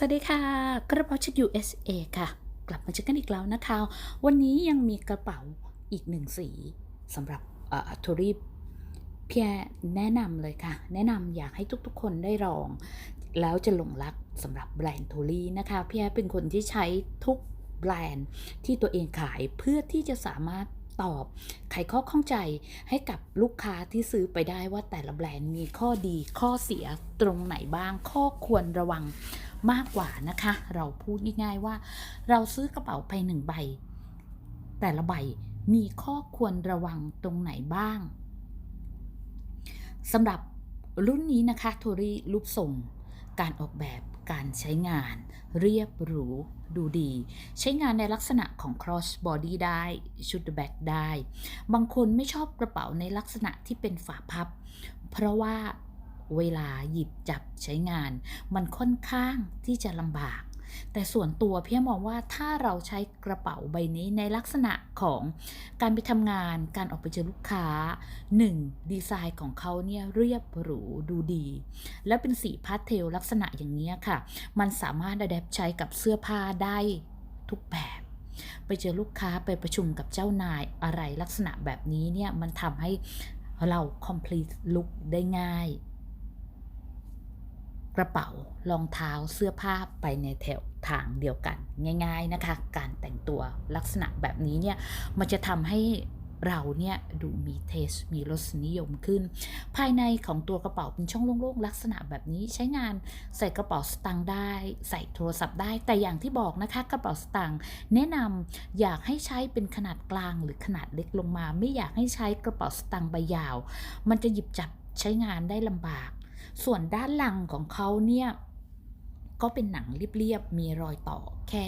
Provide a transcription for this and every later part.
สวัสดีค่ะ กระเป๋าจาก USA ค่ะ กลับมาเจอกันอีกแล้วนะคะ วันนี้ยังมีกระเป๋าอีกหนึ่งสีสำหรับทอรีพี่แนะนำเลยค่ะ แนะนำอยากให้ทุกๆคนได้ลอง แล้วจะหลงรักสำหรับแบรนด์โทรี่นะคะเพี่แอเป็นคนที่ใช้ทุกแบรนด์ที่ตัวเองขายเพื่อที่จะสามารถตอบไขข้อข้องใจให้กับลูกค้าที่ซื้อไปได้ว่าแต่ละแบรนด์มีข้อดีข้อเสียตรงไหนบ้างข้อควรระวัง มากกว่านะคะ เราพูดง่ายๆว่า เราซื้อกระเป๋าไปหนึ่งใบ แต่ละใบมีข้อควรระวังตรงไหนบ้างสำหรับรุ่นนี้นะคะโทรี่รูปทรงการออกแบบการใช้งาน เรียบหรู ดูดี ใช้งานในลักษณะของ cross body ได้ชุดแบ็กได้ บางคนไม่ชอบกระเป๋าในลักษณะที่เป็นฝาพับ เพราะว่า เวลาหยิบจับใช้งาน มันค่อนข้างที่จะลำบาก แต่ส่วนตัวพี่มองว่าถ้าเราใช้กระเป๋าใบนี้ในลักษณะของการไปทำงานการออกไปเจอลูกค้า 1. ดีไซน์ของเขาเนี่ยเรียบหรูดูดี และเป็นสีพาสเทลลักษณะอย่างนี้ค่ะ มันสามารถดัดใช้กับเสื้อผ้าได้ทุกแบบไปเจอลูกค้าไปประชุมกับเจ้านายอะไรลักษณะแบบนี้เนี่ย มันทำให้เรา complete look ได้ง่าย กระเป๋ารองเท้าเสื้อผ้าไปในแถวทางเดียวกันง่าย ๆนะคะ การแต่งตัวลักษณะแบบนี้เนี่ยมันจะทำให้เราเนี่ยดูมีเทสมีรสนิยมขึ้น ภายในของตัวกระเป๋าเป็นช่องโล่งๆ ลักษณะแบบนี้ใช้งานใส่กระเป๋าสตางค์ได้ ใส่โทรศัพท์ได้ แต่อย่างที่บอกนะคะกระเป๋าสตางค์แนะนำอยากให้ใช้เป็นขนาดกลางหรือขนาดเล็กลงมา ไม่อยากให้ใช้กระเป๋าสตางค์ใบยาว มันจะหยิบจับใช้งานได้ลำบาก ส่วนด้านหลังของเขาเนี่ยก็เป็นหนังเรียบๆ มีรอยต่อแค่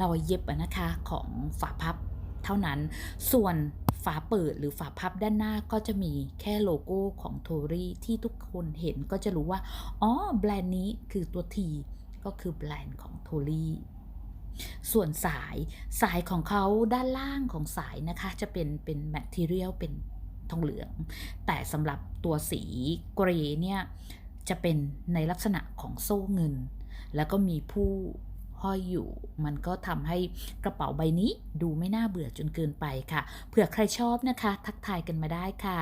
รอยเย็บนะคะของฝาพับเท่านั้น ส่วนฝาเปิดหรือฝาพับด้านหน้าก็จะมีแค่โลโก้ของโทรี่ที่ทุกคนเห็นก็จะรู้ว่า อ๋อ แบรนด์นี้คือตัว T ก็คือแบรนด์ของโทรี่ส่วนสายสายของเขาด้านล่างของสายนะคะ จะเป็นเป็นแมทเทียลเป็น ทองเหลือง แต่สำหรับตัวสีเกรย์เนี่ยจะเป็นในลักษณะของโซ่เงิน แล้วก็มีผู้ห้อยอยู่ มันก็ทำให้กระเป๋าใบนี้ดูไม่น่าเบื่อจนเกินไปค่ะ เผื่อใครชอบนะคะ ทักทายกันมาได้ค่ะ